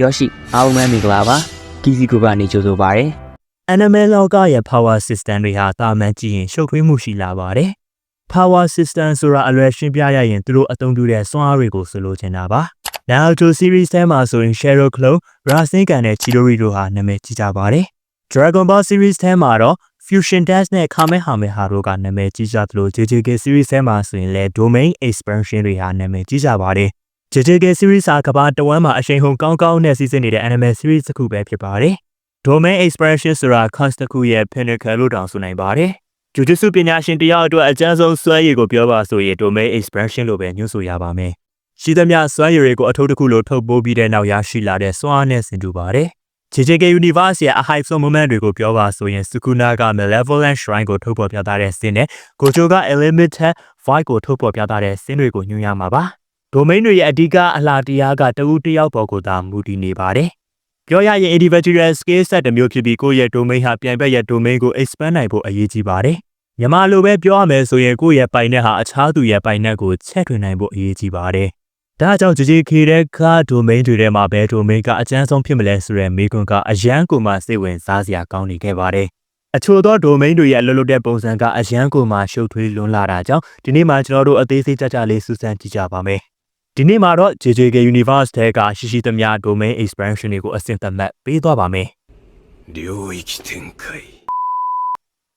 ယောရှိအားလုံးပဲမင်္ဂလာပါ KC Group ကနေကြိုဆိုပါရစေ Animal လောကရဲ့ power system တွေဟာတာမန်ကြည့်ရင်ရှုပ်ထွေးမှုရှိလာပါတယ်။ power system ဆိုတာအလွယ်ရှင်းပြရရင်သူတို့အသုံးပြုတဲ့စွမ်းအားတွေကိုဆိုလိုချင်တာပါ။ Naruto series ထဲမှာဆိုရင် Shadow Clone, Rasengan နဲ့ Chidori တို့ဟာနာမည်ကြီးကြပါတယ်။ Dragon Ball series ထဲမှာတော့ Fusion Dance နဲ့ Kamehameha တို့ကနာမည်ကြီးကြသလို JJK series ထဲမှာဆိုရင်လည်း Domain Expansion တွေဟာနာမည်ကြီးကြပါတယ်။ JJK series ဟာကမ္ဘာတဝန်းမှာအရှိန်ဟုန်ကောင်းကောင်းနဲ့စီစဉ်နေတဲ့ anime series တစ်ခုပဲဖြစ်ပါတယ်။ Domain Expansion ဆိုတာ cast တစ်ခုရဲ့ pinnacle လို့တောင်ဆိုနိုင်ပါတယ်။ Jujutsu ပညာရှင်တယောက်အတွက်အကျဉ်းဆုံးစွမ်းရည်ကိုပြောပါဆိုရင် Domain Expansion လို့ပဲညွှန်းဆိုရပါမယ်။ရှိသမျှစွမ်းရည်တွေကိုအထုပ်တစ်ခုလိုထုတ်ပိုးပြီးတဲ့နောက်ရရှိလာတဲ့စွမ်းအားနဲ့ဆင်တူပါတယ်။ JJK Universe ရဲ့အ hype ဆုံး moment တွေကိုပြောပါဆိုရင် Sukuna က Malevolent Shrine ကိုထုတ်ဖော်ပြသတဲ့ scene နဲ့ Gojo က Unlimited Void ကိုထုတ်ဖော်ပြသတဲ့ scene တွေကိုညွှန်ရမှာပါ။ Domain တွေရဲ့အဓိကအလားတရားကတဦးတစ်ယောက်ပေါ်ကိုသာမူတည်နေပါတယ်။ပြောရရင် individual skill set တစ်မျိုးဖြစ်ပြီးကိုယ့်ရဲ့ domain ဟာပြိုင်ဘက်ရဲ့ domain ကို expand နိုင်ဖို့အရေးကြီးပါတယ်။မြန်မာလိုပဲပြောရမယ်ဆိုရင်ကိုယ့်ရဲ့ပိုင်နဲ့ဟာအခြားသူရဲ့ပိုင်နဲ့ကိုချက်ထွင်နိုင်ဖို့အရေးကြီးပါတယ်။ဒါကြောင့် JJK တဲ့က domain တွေထဲမှာဘယ် domain ကအကျန်းဆုံးဖြစ်မလဲဆိုတဲ့မေးခွန်းကအရန်ကိုမှစိတ်ဝင်စားစရာကောင်းနေခဲ့ပါတယ်။အချို့သော domain တွေရဲ့အလွတ်လွတ်တဲ့ပုံစံကအရန်ကိုမှရှုပ်ထွေးလွန်းလာတာကြောင့်ဒီနေ့မှကျွန်တော်တို့အသေးစိတ်ကြကြလေးစူးစမ်းကြည့်ကြပါမယ်။ ဒီနေ့မှာတော့ JJK Universe ထဲကရှိရှိသမျှ domain expansion တွေကိုအဆင့်သတ်မှတ်ပေးသွားပါမယ်။ 领域展开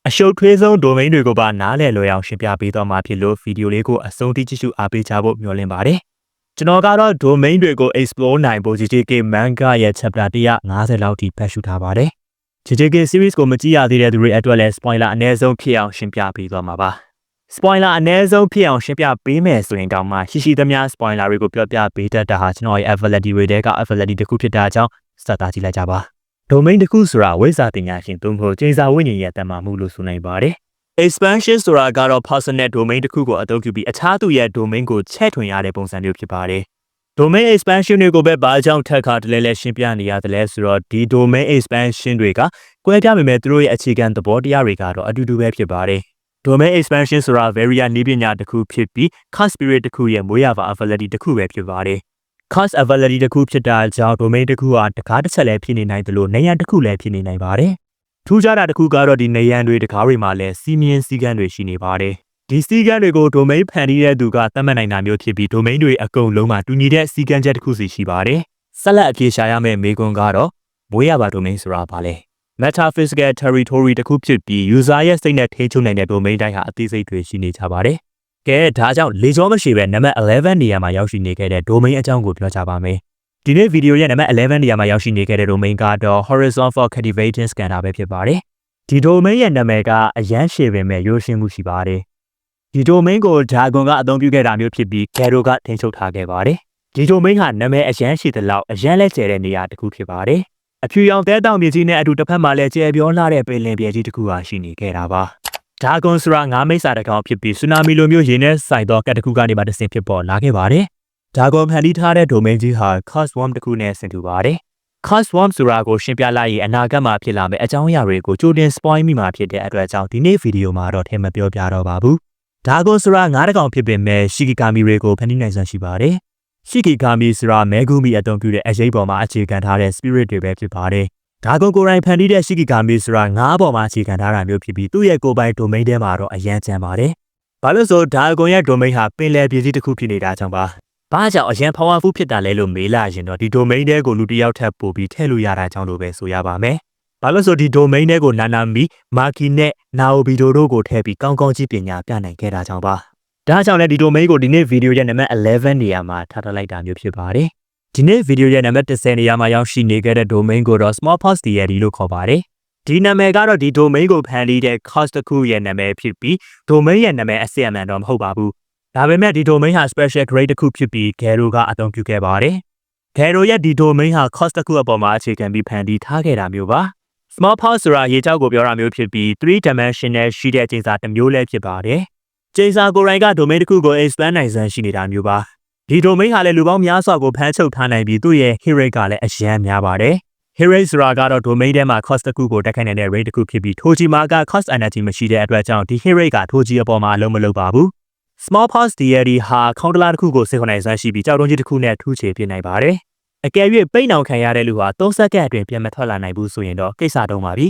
အရှုပ်ထွေးဆုံး domain တွေကိုပါနားလည်လွယ်အောင်ရှင်းပြပေးသွားမှာဖြစ်လို့ဗီဒီယိုလေးကိုအဆုံးထိကြည့်ရှုအားပေးကြဖို့မျှော်လင့်ပါတယ်။ကျွန်တော်ကတော့ domain တွေကို explore နိုင်ဖို့ JJK manga ရဲ့ chapter 150လောက်ထိဖတ်ရှုထားပါတယ်။ JJK series ကိုမကြည့်ရသေးတဲ့သူတွေအတွက်လည်း spoiler အနည်းဆုံးဖြစ်အောင်ရှင်းပြပေးသွားမှာပါ။ spoiler အနည်းဆုံးဖြစ်အောင်ရှင်းပြပေးမယ်ဆိုရင်တောင်မှရှိရှိသမျှ spoiler တွေကိုပြောပြပေးတတ်တာဟာကျွန်တော်ရဲ့ ability တွေထဲက ability တစ်ခုဖြစ်တာကြောင့်စတာကြည့်လိုက်ကြပါ။ domain တစ်ခုဆိုတာဝိဇ္ဇာပညာရှင်သို့မဟုတ်ကျိန်စာဝိညာဉ်ရဲ့တမန်မှုလို့ဆိုနိုင်ပါတယ်။ expansion ဆိုတာကတော့ personal domain တစ်ခုကိုအသုံးပြုပြီးအခြားသူရဲ့ domain ကိုချဲ့ထွင်ရတဲ့ပုံစံမျိုးဖြစ်ပါတယ်။ domain expansion တွေကိုပဲဘာကြောင့်ထပ်ခါတလဲလဲရှင်းပြနေရတယ်လဲဆိုတော့ဒီ domain expansion တွေကကွဲပြားပေမဲ့သူတို့ရဲ့အခြေခံသဘောတရားတွေကတော့အတူတူပဲဖြစ်ပါတယ်။ domain expansion ဆိုတာ variant နည်းပညာတစ်ခုဖြစ်ပြီး cast spirit တစ်ခုရဲ့မွေးရပါ ability တစ်ခုပဲဖြစ်ပါတယ်။ cast ability တစ်ခုဖြစ်တာကြောင့် domain တစ်ခုဟာတကားတစ်ချက်လည်းဖြစ်နေနိုင်သလိုနေရန်တစ်ခုလည်းဖြစ်နေနိုင်ပါတယ်။ထူးခြားတာတစ်ခုကတော့ဒီနေရန်တွေတကားတွေမှာလည်းစီးမြင်စည်းကမ်းတွေရှိနေပါတယ်။ဒီစည်းကမ်းတွေကို domain ဖန်တီးတဲ့သူကသတ်မှတ်နိုင်တာမျိုးဖြစ်ပြီး domain တွေအကုန်လုံးမှာတူညီတဲ့စည်းကမ်းချက်တစ်ခုစီရှိပါတယ်။ဆက်လက်အပြေရှာရမယ့်မေးခွန်းကတော့မွေးရပါ domain ဆိုတာဘာလဲ။ metaphysical territory တစ်ခုဖြစ်ပြီး user ရဲ့စိတ်နဲ့ထိန်းချုပ်နိုင်တဲ့ domain တိုင်းဟာအသေးစိတ်တွေရှိနေကြပါတယ်။ကဲဒါကြောင့်လေကြောမရှိပဲနံပါတ်11နေရာမှာရောက်ရှိနေခဲ့တဲ့ domain အကြောင်းကိုပြောကြပါမယ်။ဒီနေ့ဗီဒီယိုရဲ့နံပါတ်11နေရာမှာရောက်ရှိနေခဲ့တဲ့ domain ကတော့ Horizon for Cultivating Scanner ပဲဖြစ်ပါတယ်။ဒီ domain ရဲ့နာမည်ကအရန်ရှည်ပေမဲ့ရိုးရှင်းမှုရှိပါတယ်။ဒီ domain ကို Dragon ကအသုံးပြုခဲ့တာမျိုးဖြစ်ပြီး Garo ကထိန်းချုပ်ထားခဲ့ပါတယ်။ဒီ domain ဟာနာမည်အရန်ရှိသလောက်အရန်လဲကျယ်တဲ့နေရာတစ်ခုဖြစ်ပါတယ်။ အဖြူရောင်တဲတောင်မြေကြီးနဲ့အတူတစ်ဖက်မှာလည်းကျယ်ပြောလာတဲ့ပင်လယ်ပြင်ကြီးတစ်ခုဟာရှိနေခဲ့တာပါ။ Dragon ဆိုတာငါးမိတ်စာတစ်ကောင်ဖြစ်ပြီး tsunami လိုမျိုးရေနဲ့ဆိုင်သောကတ်တစ်ခုကနေမှတစ်ဆင့်ဖြစ်ပေါ်လာခဲ့ပါတယ်။ Dragon ဖန်တီးထားတဲ့ domain ကြီးဟာ Cosworm တစ်ခုနဲ့ဆင်တူပါတယ်။ Cosworm ဆိုတာကိုရှင်းပြလိုက်ရင်အနာဂတ်မှာဖြစ်လာမယ့်အကြောင်းအရာတွေကိုကြိုတင် spoil မိမှာဖြစ်တဲ့အတွက်ကြောင့်ဒီနေ့ဗီဒီယိုမှာတော့ထည့်မပြောပြတော့ပါဘူး။ Dragon ဆိုတာငါးတကောင်ဖြစ်ပေမဲ့ Shikigami တွေကိုဖန်တီးနိုင်စွမ်းရှိပါတယ်။ Shikigami ဆိုတာမဲဂူမီအသုံးပြုတဲ့အရေးပေါ်မှာအခြေခံထားတဲ့ spirit တွေပဲဖြစ်ပါတယ်။ Dragon ကိုယ်တိုင်ဖန်တီးတဲ့ Shikigami ဆိုတာငါးပေါ်မှာအခြေခံထားတာမျိုးဖြစ်ပြီးသူ့ရဲ့ကိုယ်ပိုင် domain ထဲမှာတော့အရန်ကျန်ပါတယ်။ဘာလို့ဆို Dragon ရဲ့ domain ဟာပင်လယ်ပြည်ကြီးတစ်ခုဖြစ်နေတာကြောင့်ပါ။ဘာကြောင့်အရန် powerful ဖြစ်တာလဲလို့မေးလာရင်တော့ဒီ domain ထဲကိုလူတစ်ယောက်ထပ်ပို့ပြီးထည့်လို့ရတာကြောင့်လို့ပဲဆိုရပါမယ်။ဘာလို့ဆိုဒီ domain ထဲကိုနာနာမီမာကီနဲ့နာအိုဘီတိုတို့ကိုထည့်ပြီးကောင်းကောင်းကြီးပညာပြနိုင်ခဲ့တာကြောင့်ပါ။ ဒါကြောင့်လည်းဒီ domain ကိုဒီနေ့ဗီဒီယိုရဲ့နံပါတ်11နေရာမှာထားထားလိုက်တာမျိုးဖြစ်ပါတယ်။ဒီနေ့ဗီဒီယိုရဲ့နံပါတ်10နေရာမှာရောက်ရှိနေခဲ့တဲ့ domain ကိုတော့ small post theory လို့ခေါ်ပါတယ်။ဒီနာမည်ကတော့ဒီ domain ကိုဖန်တီးတဲ့ cost တစ်ခုရဲ့နာမည်ဖြစ်ပြီး domain ရဲ့နာမည်အစစ်အမှန်တော့မဟုတ်ပါဘူး။ဒါပေမဲ့ဒီ domain ဟာ special grade တစ်ခုဖြစ်ပြီး Garo ကအသုံးပြုခဲ့ပါတယ်။ Garo ရဲ့ဒီ domain ဟာ cost တစ်ခုအပေါ်မှာအခြေခံပြီးဖန်တီးထားခဲ့တာမျိုးပါ။ small post ဆိုတာရေကြောက်ကိုပြောတာမျိုးဖြစ်ပြီး3 dimensional ရှိတဲ့ချိန်စာတစ်မျိုးလည်းဖြစ်ပါတယ်။ ချိန်စာကိုယ်တိုင်က domain တစ်ခုကို expand နိုင်စွမ်းရှိနေတာမျိုးပါ။ဒီ domain ဟာလည်းလူပေါင်းများစွာကိုဖမ်းချုပ်ထားနိုင်ပြီးသူ့ရဲ့ hit rate ကလည်းအရန်များပါတယ်။ hit rate ဆိုတာကတော့ domain ထဲမှာ cost တစ်ခုကိုတက်ခိုင်းနိုင်တဲ့ rate တစ်ခုဖြစ်ပြီးထိုကြီးမှာက cost energy မရှိတဲ့အတွက်ကြောင့်ဒီ hit rate ကထိုကြီးအပေါ်မှာအလုံးမလုံးပါဘူး။ small post theory ဟာ counter တစ်ခုကိုစိတ်ဝင်နိုင်စွမ်းရှိပြီးကြောက်တုံးကြီးတစ်ခုနဲ့ထူးချေပြနိုင်ပါတယ်။အကယ်၍ပိတ်နှောင်ခံရတဲ့လူဟာ3စက္ကန့်အတွင်းပြန်မထွက်လာနိုင်ဘူးဆိုရင်တော့ကိစ္စတုံးပါပြီ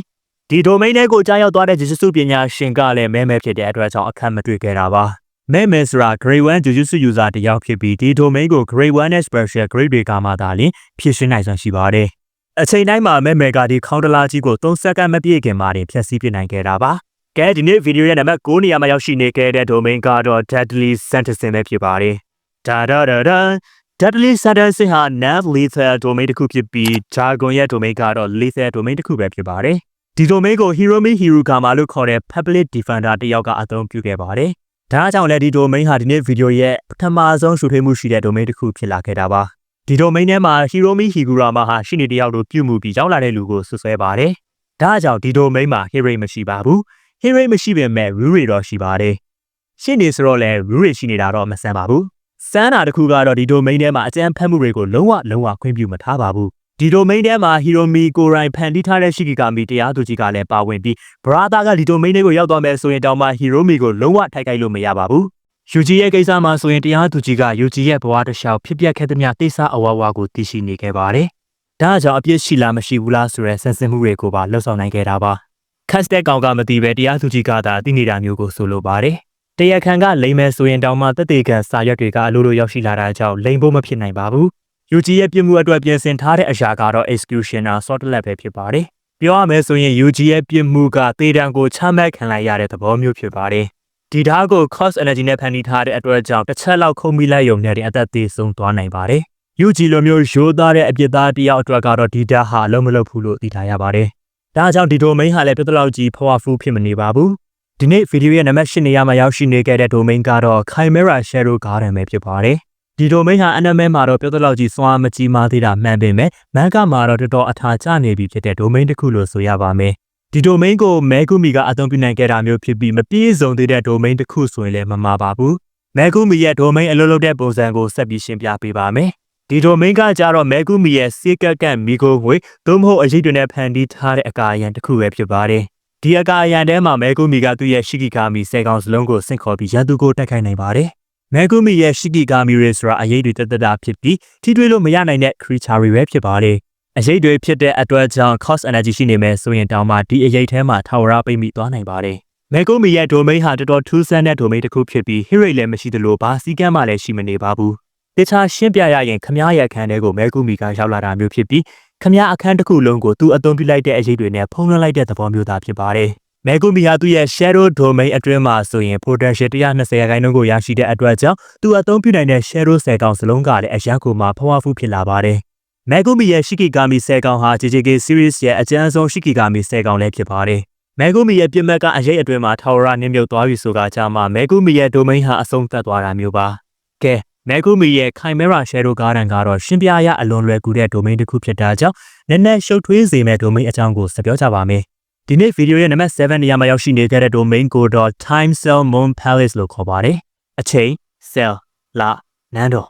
ဒီ domain တွေကိုကြားရောက်သွားတဲ့ Jujutsu ပညာရှင်ကလည်းမဲမဲဖြစ်တဲ့အတွက်ကြောင့်အခက်မတွေ့ခဲ့တာပါမဲမဲဆိုတာ grade 1 Jujutsu user တယောက်ဖြစ်ပြီးဒီ domain ကို grade 1နဲ့ special grade တွေကမှသာလျှင်ဖြည့်ရှင်းနိုင်စွမ်းရှိပါတယ်အချိန်တိုင်းမှာမဲမဲကဒီ counter လာကြီးကို3စက္ကန့်မပြည့်ခင်မှာတင်ဖြည့်ဆည်းပြနိုင်ခဲ့တာပါကဲဒီနေ့ဗီဒီယိုရဲ့နံပါတ်9နေရာမှာရောက်ရှိနေခဲ့တဲ့ domain ကတော့ deadly sentencing ပဲဖြစ်ပါတယ်ဒါဒါဒါဒါ deadly sentencing ဟာ nav lethal domain တစ်ခုဖြစ်ပြီး jargon ရဲ့ domain ကတော့ lethal domain တစ်ခုပဲဖြစ်ပါတယ် ဒီ domain ကို Hiromi Hirukama လို့ခေါ်တဲ့ public defender တယောက်ကအသုံးပြုခဲ့ပါတယ်ဒါကြောင့်လည်းဒီ domain ဟာဒီနေ့ဗီဒီယိုရဲ့ပထမဆုံးရှုထွေးမှုရှိတဲ့ domain တစ်ခုဖြစ်လာခဲ့တာပါဒီ domain ထဲမှာ Hiromi Higurama ဟာရှိနေတယောက်လိုပြုမှုပြီးရောက်လာတဲ့လူကိုဆွဆွဲပါတယ်ဒါကြောင့်ဒီ domain မှာ hero မရှိပါဘူး hero မရှိပေမဲ့ rule တွေတော့ရှိပါတယ်ရှင်းနေဆိုတော့လဲ rule တွေရှိနေတာတော့မဆန်းပါဘူးစမ်းတာတစ်ခုကတော့ဒီ domain ထဲမှာအကြမ်းဖက်မှုတွေကိုလုံးဝလုံးဝခွင့်ပြုမထားပါဘူး ဒီ domain ထဲမှာ Hiromi ကိုရိုင်းဖန်တီးထားတဲ့ရှိကီကာမီတရားသူကြီးကလည်းပါဝင်ပြီး brother ကဒီ domain တွေကိုရောက်သွားမယ်ဆိုရင်တောင်မှ Hiromi ကိုလုံးဝထိုက်ခိုက်လို့မရပါဘူးယူဂျီရဲ့ကိစ္စမှာဆိုရင်တရားသူကြီးကယူဂျီရဲ့ဘဝတစ်လျှောက်ဖြစ်ပျက်ခဲ့သမျှတိစ္ဆာအဝဝကိုသိရှိနေခဲ့ပါတယ်။ဒါကြောင့်အပြစ်ရှိလားမရှိဘူးလားဆိုရဲဆင်စင်မှုတွေကိုပါလှုပ်ဆောင်နိုင်ခဲ့တာပါ။ခတ်တဲ့ကောင်ကမသိပဲတရားသူကြီးကသာသိနေတာမျိုးကိုဆိုလိုပါတယ်။တရားခံကလိမ့်မယ်ဆိုရင်တောင်မှတက်တေခံစာရွက်တွေကအလိုလိုရောက်ရှိလာတာကြောင့်လိမ့်ဖို့မဖြစ်နိုင်ပါဘူး။ ယူဂျီရဲ့ပြစ်မှုအတွက်ပြင်ဆင်ထားတဲ့အရာကတော့ executioner sortlet ပဲဖြစ်ပါတယ်။ပြောရမယ်ဆိုရင် UG ရဲ့ပြစ်မှုကသေတံကိုချမှတ်ခံလိုက်ရတဲ့သဘောမျိုးဖြစ်ပါတယ်။ဒီဓာတ်ကို cost energy နဲ့ဖန်တီးထားတဲ့အတွက်ကြောင့်တစ်ချက်လောက်ခုံမိလိုက်ရုံနဲ့တင်အသက်သေးဆုံးသွားနိုင်ပါတယ်။ UG လိုမျိုးရိုးသားတဲ့အပြစ်သားတယောက်အတွက်ကတော့ဒီဓာတ်ဟာအလုံးမလုံးဘူးလို့သိထားရပါတယ်။ဒါကြောင့်ဒီ domain ဟာလည်းပြဿနာကြီး powerful ဖြစ်မနေပါဘူး။ဒီနေ့ဗီဒီယိုရဲ့နံပါတ်၈နေရာမှာရောက်ရှိနေခဲ့တဲ့ domain ကတော့ Chimera Shadow Garden ပဲဖြစ်ပါတယ်။ ဒီ domain ဟာ anime မှာတော့ပြဿနာကြီးစွမ်းမကြီးမားသေးတာမှန်ပေမဲ့ manga မှာတော့တော်တော်အထာကျနေပြီဖြစ်တဲ့ domain တစ်ခုလို့ဆိုရပါမယ်။ဒီ domain ကို Megumi ကအသုံးပြုနိုင်ခဲ့တာမျိုးဖြစ်ပြီးမပြည့်စုံသေးတဲ့ domain တစ်ခုဆိုရင်လည်းမမှားပါဘူး။ Megumi ရဲ့ domain အလုပ်လုပ်တဲ့ပုံစံကိုဆက်ပြီးရှင်းပြပေးပါမယ်။ဒီ domain ကကြတော့ Megumi ရဲ့ secret ကမီကိုငွေသို့မဟုတ်အရေးတွေနဲ့ဖန်တီးထားတဲ့အကာအရန်တစ်ခုပဲဖြစ်ပါတယ်။ဒီအကာအရန်ထဲမှာ Megumi ကသူ့ရဲ့ Shikigami ဆယ်ကောင်စလုံးကိုဆင့်ခေါ်ပြီးရန်သူကိုတိုက်ခိုက်နိုင်ပါတယ်။ Megumi ရဲ့ Shikigami တွေဆိုတာအရေးတွေတတတာဖြစ်ပြီးထိတွေ့လို့မရနိုင်တဲ့ creature တွေပဲဖြစ်ပါတယ်။အရေးတွေဖြစ်တဲ့အတွက်ကြောင့် cost energy ရှိနေမယ်ဆိုရင်တောင်မှဒီအရေးထဲမှာထာဝရပိတ်မိသွားနိုင်ပါတယ်။ Megumi ရဲ့ domain ဟာတော်တော်ထူးဆန်းတဲ့ domain တစ်ခုဖြစ်ပြီး hero လည်းမရှိသလိုဘာစီကမ်းမှလည်းရှိမနေပါဘူး။တခြားရှင်းပြရရင်ခမားရဲ့အခန်းထဲကို Megumi ကရောက်လာတာမျိုးဖြစ်ပြီးခမားအခန်းတစ်ခုလုံးကိုသူအသုံးပြုလိုက်တဲ့အရေးတွေနဲ့ဖုံးလွှမ်းလိုက်တဲ့သဘောမျိုးသားဖြစ်ပါတယ်။ Megumi ဟာသူ့ရဲ့ Shadow Domain အတွင်းမှာဆိုရင် potential 120ရာခိုင်နှုန်းကိုရရှိတဲ့အတွက်ကြောင့်သူအသုံးပြုနိုင်တဲ့ Shadow 10ကောင်စလုံးကလည်းအရန်ကိုမှ powerful ဖြစ်လာပါတယ်။ Megumi ရဲ့ Shikigami 10ကောင်ဟာ JJK series ရဲ့အကျဉ်းဆုံး Shikigami 10ကောင်လည်းဖြစ်ပါတယ်။ Megumi ရဲ့ပြစ်မှတ်ကအရေးအတွင်းမှာထာဝရနင်းမြုပ်သွားပြီဆိုတာကြောင့်မှ Megumi ရဲ့ domain ဟာအဆုံးသတ်သွားတာမျိုးပါ။ကဲ Megumi ရဲ့ Chimera Shadow Garden ကတော့ရှင်းပြရအလွန်လွယ်ကူတဲ့ domain တစ်ခုဖြစ်တာကြောင့်နည်းနည်းရှုပ်ထွေးစေမဲ့ domain အကြောင်းကိုဆက်ပြောကြပါမယ်။ ဒီနေ့ဗီဒီယိုရဲ့နံပါတ်7နေရာမှာရောက်ရှိနေတဲ့ domain ကိုတော့ Time Cell Moon Palace လို့ခေါ်ပါတယ်။အချိန် cell လာနန်းတော်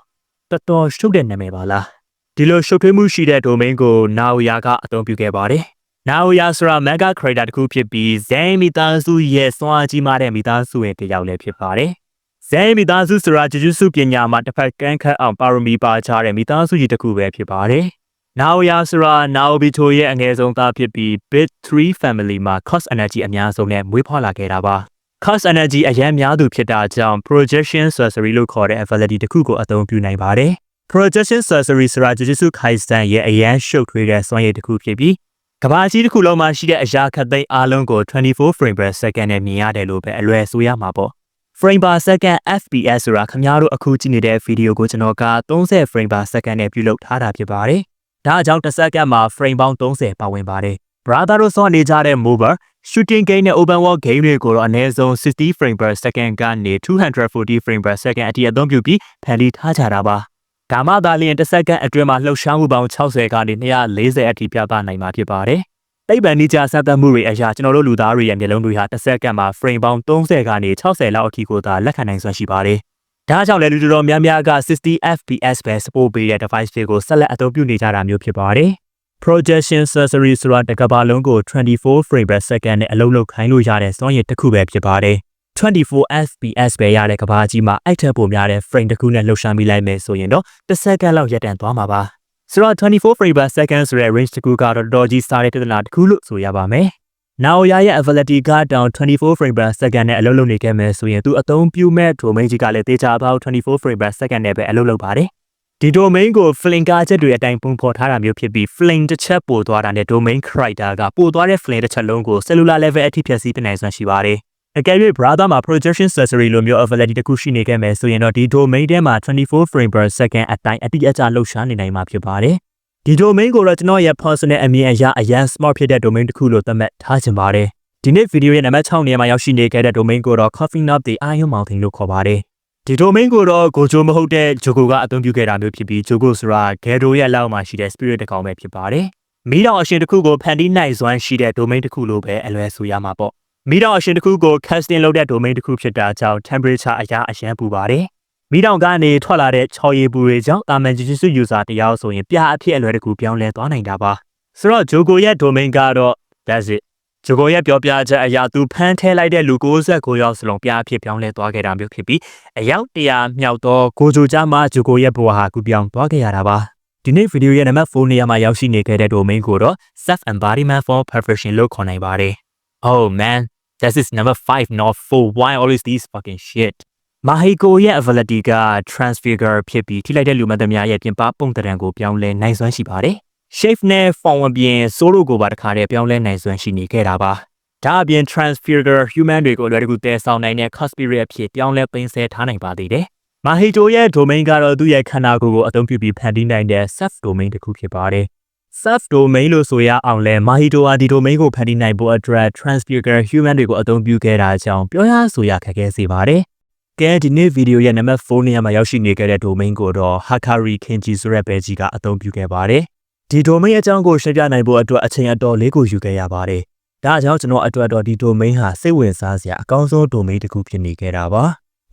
တော်တော်ရှုပ်တဲ့နာမည်ပါလား။ဒီလိုရှုပ်ထွေးမှုရှိတဲ့ domain ကို Naoya ကအသုံးပြုခဲ့ပါတယ်။ Naoya ဆိုတာ mega creator တစ်ခုဖြစ်ပြီး Zen မိသားစုရဲ့စွမ်းအားကြီးမားတဲ့မိသားစုဝင်တစ်ယောက်လည်းဖြစ်ပါတယ်။ Zen မိသားစုဆိုတာဂျူဂျုစုပညာမှာတစ်ဖက်ကန်းခတ်အောင်ပါရမီပါချတဲ့မိသားစုကြီးတစ်ခုပဲဖြစ်ပါတယ်။ Naoya ဆိုတာ Naobito ရဲ့အငယ်ဆုံးသားဖြစ်ပြီး Bit 3 Family မှာ Cos Energy အများဆုံးနဲ့မွေးဖွားလာခဲ့တာပါ။ Cos Energy အရန်များသူဖြစ်တာကြောင့် Projection Sorcery လို့ခေါ်တဲ့ ability တစ်ခုကိုအသုံးပြုနိုင်ပါတယ်။ Projection Sorcery ဆိုတာ Jujutsu Kaisen ရဲ့အရန်ရှုပ်ထွေးတဲ့စွမ်းရည်တစ်ခုဖြစ်ပြီးကဘာကြီးတစ်ခုလုံးမှာရှိတဲ့အရာခတ်သိမ်းအားလုံးကို24 frame per second နဲ့မြင်ရတယ်လို့ပဲအလွယ်ဆိုရမှာပေါ့ frame per second FPS ဆိုတာခင်ဗျားတို့အခုကြည့်နေတဲ့ဗီဒီယိုကိုကျွန်တော်က30 frame per second နဲ့ပြုလုပ်ထားတာဖြစ်ပါတယ်။ ဒါအကြောင်းတစ်စက္ကန့်မှာ frame ပေါင်း30ပါဝင်ပါတယ်။ brother တို့စောနေကြတဲ့ mobile shooting game နဲ့ open world game တွေကိုတော့အနည်းဆုံး60 frame per second ကနေ240 frame per second အထိအသုံးပြုပြီးဖန်တီးထားကြတာပါ။ဒါမှသာလျှင်တစ်စက္ကန့်အတွင်းမှာလှုပ်ရှားမှုပေါင်း60ကနေ240အထိပြသနိုင်မှာဖြစ်ပါတယ်။တိတ်ပံနိကြစသတ်မှုတွေအရာကျွန်တော်တို့လူသားတွေရဲ့မျက်လုံးတွေဟာတစ်စက္ကန့်မှာ frame ပေါင်း30ကနေ60လောက်အထိကိုသာလက်ခံနိုင်စွမ်းရှိပါတယ်။ ဒါကြောင့်လည်းလူတော်များများက 60 fps ပဲ support ပေးတဲ့ device တွေကိုဆက်လက်အသုံးပြုနေကြတာမျိုးဖြစ်ပါတယ်။ projection sorcery ဆိုတာတစ်ကမ္ဘာလုံးကို24 frame per second နဲ့အလုံးလုံးခိုင်းလို့ရတဲ့စွမ်းရည်တစ်ခုပဲဖြစ်ပါတယ်။24 fps ပဲရတဲ့ကဘာကြီးမှာအိုက်ထက်ပိုများတဲ့ frame တစ်ခုနဲ့လှုပ်ရှားမိလိုက်မယ်ဆိုရင်တော့တစ်စက္ကန့်လောက်ရပ်တန့်သွားမှာပါ။ဆိုတော့24 frame per second ဆိုတဲ့ range တစ်ခုကတော့တော်တော်ကြီးစားတဲ့ပြဿနာတစ်ခုလို့ဆိုရပါမယ်။ Naoya ရဲ့ availability ကတောင်24 frame per second နဲ့အလုပ်လုပ်နေခဲ့မယ်ဆိုရင်သူအသုံးပြုမဲ့ domain ကြီးကလည်းတေချာပေါက်24 frame per second နဲ့ပဲအလုပ်လုပ်ပါတယ်။ဒီ domain ကို fling ကားချက်တွေအတိုင်းပုံဖော်ထားတာမျိုးဖြစ်ပြီး fling တစ်ချက်ပို့သွားတာနဲ့ domain character ကပို့သွားတဲ့ fling တစ်ချက်လုံးကို cellular level အထိဖြည့်ဆည်းပြနိုင်စွမ်းရှိပါတယ်။အကယ်၍ browser မှာ projection sensory လိုမျိုး availability တစ်ခုရှိနေခဲ့မယ်ဆိုရင်တော့ဒီ domain ထဲမှာ24 frame per second အတိုင်းအတိအကျလှုပ်ရှားနေနိုင်မှာဖြစ်ပါတယ်။ ဒီ domain ကိုတော့ကျွန်တော်ရဲ့ personal အမြင်အရအရန် smart ဖြစ်တဲ့ domain တစ်ခုလို့သတ်မှတ်ထားချင်ပါတယ်။ဒီနေ့ video ရဲ့နံပါတ်6နေရာမှာရောက်ရှိနေခဲ့တဲ့ domain ကိုတော့ coffee nut the iron mountain လို့ခေါ်ပါတယ်။ဒီ domain ကိုတော့ကိုဂျိုမဟုတ်တဲ့ဂျိုကိုကအသုံးပြုခဲ့တာမျိုးဖြစ်ပြီးဂျိုကိုဆိုတာဂယ်ဒိုရဲ့လောက်မှာရှိတဲ့ spirit တစ်ကောင်ပဲဖြစ်ပါတယ်။မိတော်အရှင်တစ်ခုကိုဖန်တီးနိုင်စွမ်းရှိတဲ့ domain တစ်ခုလို့ပဲအလွယ်ဆိုရမှာပေါ့။မိတော်အရှင်တစ်ခုကို casting လုပ်တဲ့ domain တစ်ခုဖြစ်တာကြောင့် temperature အရာအရန်ပူပါတယ်။ မိတော်ကနေထွက်လာတဲ့ချော်ရည်ပူတွေကြောင့်တာမန်ဂျီဂျီစု user တယောက်ဆိုရင်ပြအဖြစ်အလွယ်တကူပြောင်းလဲသွားနိုင်တာပါ။ဆိုတော့ဂျိုကိုရဲ့ domain ကတော့ that's it ဂျိုကိုရဲ့ပြောပြချက်အရာသူဖမ်းထဲလိုက်တဲ့လူ69ယောက်စလုံးပြအဖြစ်ပြောင်းလဲသွားခဲ့တာမျိုးဖြစ်ပြီးအယောက်100မြောက်သောကိုဂျိုကြမှာဂျိုကိုရဲ့ဘဝဟာကူပြောင်းသွားခဲ့ရတာပါဒီနေ့ဗီဒီယိုရဲ့နံပါတ်4နေရာမှာရောက်ရှိနေခဲ့တဲ့ domain ကိုတော့ self embodiment for perfection လို့ခေါ်နိုင်ပါတယ် oh man this is number 5 not 4 why always these fucking shit မာဟီကိုရဲ့ ability က transfigure ဖြစ်ပြီးထိလိုက်တဲ့လူမသမားရဲ့ပြင်ပပုံသဏ္ဍာန်ကိုပြောင်းလဲနိုင်စွမ်းရှိပါတယ် shape နဲ့ form အပြင် solo ကိုပါတခါတည်းပြောင်းလဲနိုင်စွမ်းရှိနေခဲ့တာပါဒါအပြင် transfigure human တွေကိုအလွယ်တကူတည်ဆောင်နိုင်တဲ့ cosplay အဖြစ်ပြောင်းလဲပင်းဆဲထားနိုင်ပါသေးတယ်မာဟီတိုရဲ့ domain ကတော့သူ့ရဲ့ခန္ဓာကိုယ်ကိုအသုံးပြုပြီးဖန်တီးနိုင်တဲ့ self domain တစ်ခုဖြစ်ပါတယ် self domain လို့ဆိုရအောင်လဲမာဟီတိုဟာဒီ domain ကိုဖန်တီးနိုင်ဖို့အတွက် transfigure human တွေကိုအသုံးပြုခဲ့တာကြောင့်ပြောရဆိုရခက်ခဲစေပါတယ် ကဲဒီနေ့ဗီဒီယိုရဲ့နံပါတ်4နေရာမှာရောက်ရှိနေခဲ့တဲ့ domain ကိုတော့ Hakari Kenji ဆိုတဲ့ဘဲကြီးကအသုံးပြုခဲ့ပါတယ်ဒီ domain အကြောင်းကိုရှင်းပြနိုင်ဖို့အတွက်အချိန်အတော်လေးကိုယူခဲ့ရပါတယ်ဒါကြောင့်ကျွန်တော်အတွက်တော့ဒီ domain ဟာစိတ်ဝင်စားစရာအကောင်းဆုံး domain တစ်ခုဖြစ်နေခဲ့တာပါ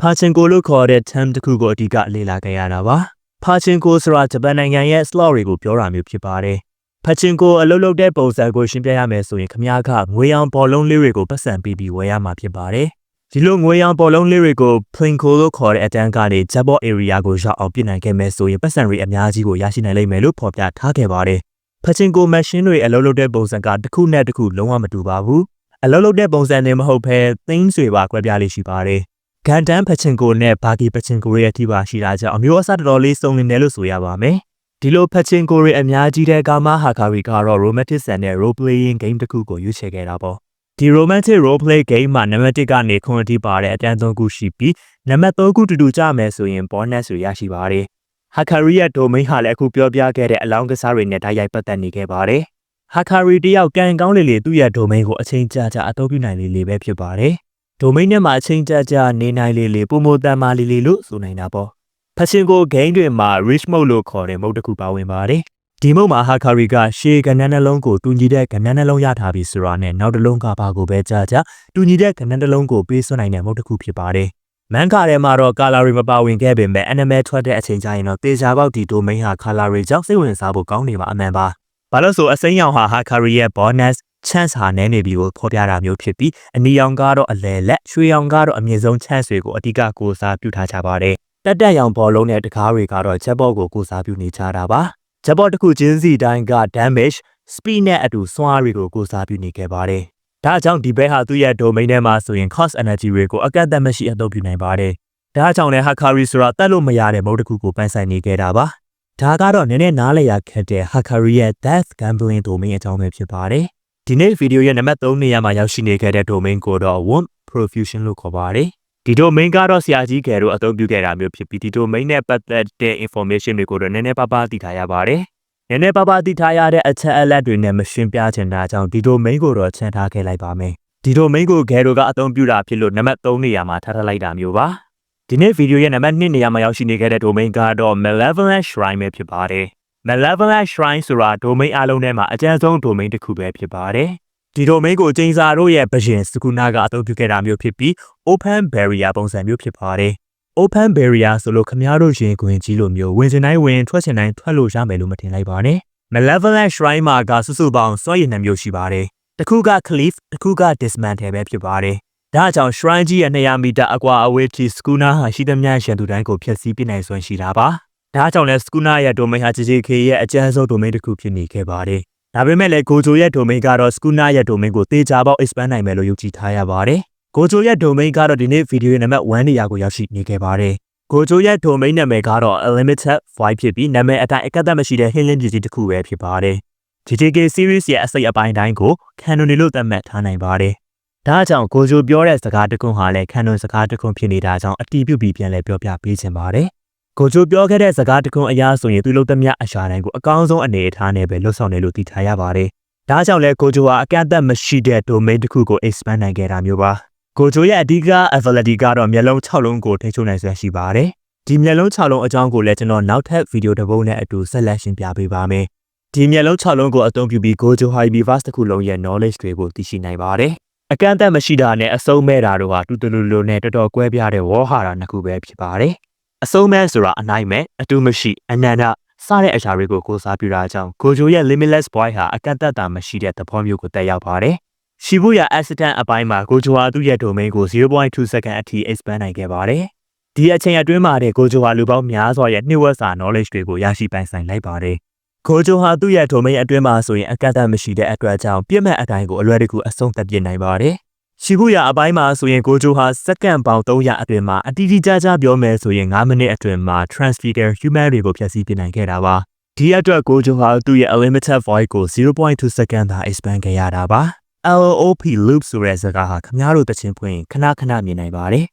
ဖာချင်ကိုလို့ခေါ်တဲ့ term တစ်ခုကိုအဓိကလေ့လာခဲ့ရတာပါဖာချင်ကိုဆိုတာဂျပန်နိုင်ငံရဲ့ slot တွေကိုပြောတာမျိုးဖြစ်ပါတယ်ဖချင်ကိုအလုပ်လုပ်တဲ့ပုံစံကိုရှင်းပြရမယ်ဆိုရင်ခမားကငွေရောင်ဘောလုံးလေးတွေကိုပတ်စံပြီးပြီးဝယ်ရမှာဖြစ်ပါတယ် ဒီလိုငွေရောင်ဘောလုံးလေးတွေကို plinko လို့ခေါ်တဲ့အတန်းကနေ jabot area ကိုရောက်အောင်ပြင်နိုင်ခဲ့မယ်ဆိုရင်ပတ်စံတွေအများကြီးကိုရရှိနိုင်လိမ့်မယ်လို့ဖော်ပြထားခဲ့ပါတယ်ဖချင်ကို machine တွေအလုပ်လုပ်တဲ့ပုံစံကတစ်ခုနဲ့တစ်ခုလုံးဝမတူပါဘူးအလုပ်လုပ်တဲ့ပုံစံနဲ့မဟုတ်ဘဲ things တွေပါကွဲပြားလေးရှိပါတယ်ဂန်တန်ဖချင်ကိုနဲ့ဘာဂီဖချင်ကိုရဲ့အထိပါရှိတာကြောင့်အမျိုးအစားတော်တော်လေးစုံလင်တယ်လို့ဆိုရပါမယ်ဒီလိုဖချင်ကိုရဲ့အများကြီးတဲ့ကာမဟာကာရီကတော့ romantic ဆန်တဲ့ role playing game တစ်ခုကိုရွေးချယ်ခဲ့တာပေါ့ ဒီ romantic role play game မှာနံပါတ်1ကနေခွန်အထိပါတဲ့အတန်းသုံးခုရှိပြီးနံပါတ်3ခုတူတူကြမယ်ဆိုရင် bonus တွေရရှိပါတယ်ဟာကာရီရဲ့ domain ဟာလည်းအခုပြောပြခဲ့တဲ့အလောင်းကစားတွေနဲ့တိုက်ရိုက်ပတ်သက်နေခဲ့ပါတယ်ဟာကာရီတယောက်ကံကောင်းလေလေသူ့ရဲ့ domain ကိုအချိန်ကြာကြာအသုံးပြုနိုင်လေလေပဲဖြစ်ပါတယ်။ domain ထဲမှာအချိန်ကြာကြာနေနိုင်လေလေပုံမတန်မာလေလေလို့ဆိုနိုင်တာပေါ့။ဖရှင်ကို game တွေမှာ rich mode လို့ခေါ်တဲ့ mode တစ်ခုပါဝင်ပါတယ်။ ဒီ mode မှာဟာကာရီကရှေးကဏ္ဍနှလုံးကိုတူညီတဲ့ကဏ္ဍနှလုံးရထားပြီးဆိုတာနဲ့နောက်တစ်လုံးကဘာကိုပဲကြာကြာတူညီတဲ့ကဏ္ဍနှလုံးကိုပေးစွမ်းနိုင်တဲ့ mode တစ်ခုဖြစ်ပါတယ်။မန်ကာထဲမှာတော့ color တွေမပါဝင်ခဲ့ပေမဲ့ anime ထွက်တဲ့အချိန်ကျရင်တော့တေချာပေါက်ဒီ domain ဟာ color တွေကြောင့်စိတ်ဝင်စားဖို့ကောင်းနေမှာအမှန်ပါ။ဘာလို့ဆိုအစိမ်းရောင်ဟာဟာကာရီရဲ့ bonus chance ဟာနည်းနေပြီကိုဖော်ပြတာမျိုးဖြစ်ပြီးအနီရောင်ကတော့အလဲလက်ရွှေရောင်ကတော့အမြင့်ဆုံး chance တွေကိုအဓိကကိုစားပြုထားကြပါတယ်တက်တက်ရောင်ဘောလုံးနဲ့တကားတွေကတော့ချက်ဘော့ကိုကိုစားပြုနေကြတာပါ ချက်ဘော့တစ်ခုချင်းစီတိုင်းက damage speed နဲ့အတူစွမ်းအားတွေကိုကိုစားပြုနေခဲ့ပါတယ်ဒါကြောင့်ဒီဘဲဟာသူ့ရဲ့ domain ထဲမှာဆိုရင် cost energy တွေကိုအကန့်အသတ်မရှိအသုံးပြုနိုင်ပါတယ်ဒါကြောင့်လည်း Hakari ဆိုတာတတ်လို့မရတဲ့မုတ်တစ်ခုကိုပန်းဆိုင်နေခဲ့တာပါဒါကတော့နည်းနည်းနားလည်ရခက်တဲ့ Hakari ရဲ့ Death Gambling Domain အကြောင်းပဲဖြစ်ပါတယ်။ဒီနေ့ဗီဒီယိုရဲ့နံပါတ်3နေရာမှာရောက်ရှိနေခဲ့တဲ့ domain ကိုတော့ Womb Profusion လို့ခေါ်ပါတယ်။ ဒီ domain ကတော့ဆရာကြီးကယ်တို့အသုံးပြုခဲ့တာမျိုးဖြစ်ပြီးဒီ domain နဲ့ပတ်သက်တဲ့ information တွေကိုတော့နည်းနည်းပါးပါးသိထားရပါတယ်။နည်းနည်းပါးပါးသိထားရတဲ့အချက်အလက်တွေနဲ့မရှင်းပြချင်တာကြောင့်ဒီ domain ကိုတော့ချန်ထားခဲ့လိုက်ပါမယ်။ဒီ domain ကိုကယ်တို့ကအသုံးပြုတာဖြစ်လို့နံပါတ်3နေရာမှာထားထားလိုက်တာမျိုးပါ။ဒီနေ့ဗီဒီယိုရဲ့နံပါတ်2နေရာမှာရောက်ရှိနေခဲ့တဲ့ domain ကတော့ Malevolent Shrine ပဲဖြစ်ပါတယ်။ Malevolent Shrine ဆိုတာ domain အလုံးထဲမှာအကျဉ်းဆုံး domain တစ်ခုပဲဖြစ်ပါတယ်။ ဒီ domain ကိုကျင်းစာတို့ရဲ့ဘရင်စကူနာကအသုံးပြုခဲ့တာမျိုးဖြစ်ပြီး open barrier ပုံစံမျိုးဖြစ်ပါတယ်။ open barrier ဆိုလို့ခမားတို့ရင်ခွင်ကြီးလိုမျိုးဝင်စင်တိုင်းဝင်ထွက်စင်တိုင်းထွက်လို့ရမယ်လို့မထင်လိုက်ပါနဲ့။ Malevolent Shrine မှာကစုစုပေါင်းစွန့်ရည်နှမျိုးရှိပါတယ်။တစ်ခုက cliff တစ်ခုက dismantle ပဲဖြစ်ပါတယ်။ဒါကြောင့် shrine ကြီးရဲ့200မီတာအကွာအဝေးထိစကူနာဟာရှိသမျှရန်သူတိုင်းကိုဖျက်ဆီးပစ်နိုင်စွမ်းရှိတာပါဒါကြောင့်လဲ Skuna ရဲ့ domain ဟာ JJK ရဲ့အကျန်းဆုံး domain တစ်ခုဖြစ်နေခဲ့ပါတယ်။ ဒါပေမဲ့လည်း Gojo ရဲ့ domain ကတော့ Skuna ရဲ့ domain ကိုတေချာပေါက် expand နိုင်မယ်လို့ယုံကြည်ထားရပါတယ်။ Gojo ရဲ့ domain ကတော့ဒီနေ့ video ရဲ့နံပါတ်1နေရာကိုရောက်ရှိနေခဲ့ပါတယ်။ Gojo ရဲ့ domain နာမည်ကတော့ unlimited void ဖြစ်ပြီးနာမည်အတိုင်းအကန့်အသတ်မရှိတဲ့ hidden ပစ္စည်းတစ်ခုပဲဖြစ်ပါတယ်။ JJK series ရဲ့အစိတ်အပိုင်းတိုင်းကို canon တွေလို့သတ်မှတ်ထားနိုင်ပါတယ်။ဒါကြောင့် Gojo ပြောတဲ့စကားတစ်ခုဟာလည်း canon စကားတစ်ခုဖြစ်နေတာကြောင့်အတီးပြုတ်ပြီးပြန်လဲပြောပြပေးခြင်းပါတယ်။ ကိုချိုပြောခဲ့တဲ့စကားတခုအရာဆိုရင်သူလုပ်သမျှအရာတိုင်းကိုအကောင်းဆုံးအနေအထားနဲ့ပဲလွတ်ဆောင်တယ်လို့သိထားရပါတယ်။ဒါကြောင့်လဲကိုချိုဟာအကန့်အသတ်မရှိတဲ့ domain တစ်ခုကို expand နိုင်ခဲ့တာမျိုးပါ။ကိုချိုရဲ့အဓိက ability ကတော့မျက်လုံး6လုံးကိုထိန်းချုပ်နိုင်စွမ်းရှိပါတယ်။ဒီမျက်လုံး6လုံးအကြောင်းကိုလည်းကျွန်တော်နောက်ထပ်ဗီဒီယိုတစ်ပုဒ်နဲ့အတူဆက်လက်ရှင်းပြပေးပါမယ်။ဒီမျက်လုံး6လုံးကိုအသုံးပြုပြီးကိုချိုဟာ universe တစ်ခုလုံးရဲ့ knowledge တွေကိုသိရှိနိုင်ပါတယ်။အကန့်အသတ်မရှိတာနဲ့အဆုံးမဲ့တာတို့ဟာတူတူလူလူနဲ့တော်တော်ကွဲပြားတဲ့ဝေါ်ဟာတာနှစ်ခုပဲဖြစ်ပါတယ်။ အဆုံးမဲ့ဆိုတာအနိုင်မဲ့အတူမရှိအနန္တစတဲ့အရာတွေကိုကိုးစားပြုတာကြောင့်ကိုဂျိုရဲ့ limitless boy ဟာအကန့်အသတ်တာမရှိတဲ့သဘောမျိုးကိုတက်ရောက်ပါတယ်။ရှီဘူယာ accident အပိုင်းမှာကိုဂျိုဟာသူ့ရဲ့ domain ကို0.2 second အထိ expand နိုင်ခဲ့ပါတယ်။ဒီအချိန်အတွင်းမှာတဲ့ကိုဂျိုဟာလူပေါင်းများစွာရဲ့နှိဝက်စာ knowledge တွေကိုရရှိပိုင်ဆိုင်လိုက်ပါတယ်။ကိုဂျိုဟာသူ့ရဲ့ domain အတွင်းမှာဆိုရင်အကန့်အသတ်မရှိတဲ့အတွက်ကြောင့်ပြည့်မဲ့အတိုင်းကိုအလွယ်တကူအဆုံးသတ်ပြစ်နိုင်ပါတယ်။ ရှီဘူယာအပိုင်းမှာဆိုရင်ကိုဂျိုဟာစက္ကန့်ပေါင်း300အတွင်းမှာအတီးတီးကြကြပြောမယ်ဆိုရင်9မိနစ်အတွင်းမှာ transfigure human တွေကိုဖျက်ဆီးပြနိုင်ခဲ့တာပါဒီအတွက်ကိုဂျိုဟာသူ့ရဲ့ unlimited void ကို0.2 second သာ expand ခဲ့ရတာပါ LOP loop ဆိုတဲ့စကားဟာခမားတို့တခြင်းဖွင့်ခဏခဏမြင်နိုင်ပါတယ်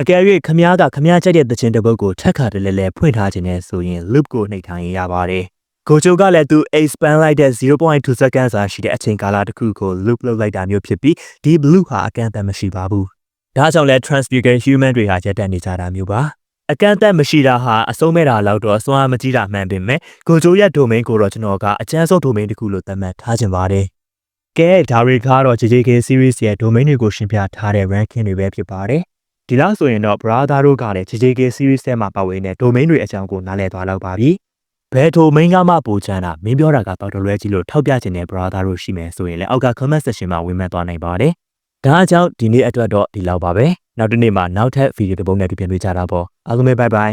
အကယ်၍ခမားကခမားကြိုက်တဲ့တခြင်းတစ်ပုဒ်ကိုထက်ခါတလဲလဲဖွင့်ထားခြင်းနဲ့ဆိုရင် loop ကိုနှိပ်ထားရင်ရပါတယ် ကိုချိုကလည်းသူ expand လိုက်တဲ့0.2 second စာရှိတဲ့အချိန်ကာလတစ်ခုကို loop လုပ်လိုက်တာမျိုးဖြစ်ပြီးဒီ loop ဟာအကန့်အသတ်မရှိပါဘူး။ဒါကြောင့်လဲ transfigure human တွေဟာရက်တက်နေကြတာမျိုးပါ။အကန့်အသတ်မရှိတာဟာအဆုံးမဲ့တာလောက်တော့စွမ်းအားမကြီးတာမှန်ပေမဲ့ကိုချိုရဲ့ domain ကိုတော့ကျွန်တော်ကအကျန်းဆုံး domain တစ်ခုလို့သတ်မှတ်ထားခြင်းပါတယ်။ကဲဒါတွေကတော့ JJK series ရဲ့ domain တွေကိုရှင်းပြထားတဲ့ ranking တွေပဲဖြစ်ပါတယ်။ဒီလောက်ဆိုရင်တော့ brother တို့ကလည်း JJK series ထဲမှာပါဝင်တဲ့ domain တွေအကြောင်းကိုနားလည်သွားလောက်ပါပြီ။ ဘယ်ထိုမင်းကမှပိုချမ်းတာမင်းပြောတာကတော့တော်လွဲကြီးလို့ထောက်ပြခြင်းနဲ့ brother တို့ရှိမယ်ဆိုရင်လည်းအောက်က comment section မှာဝင်မှတ်သွားနိုင်ပါတယ်။ဒါအကြောင်းဒီနေ့အတွက်တော့ဒီလောက်ပါပဲ။နောက်တစ်နေ့မှာနောက်ထပ်ဗီဒီယိုတစ်ပုဒ်နဲ့ပြန်တွေ့ကြတာပေါ့။အားလုံးပဲ bye bye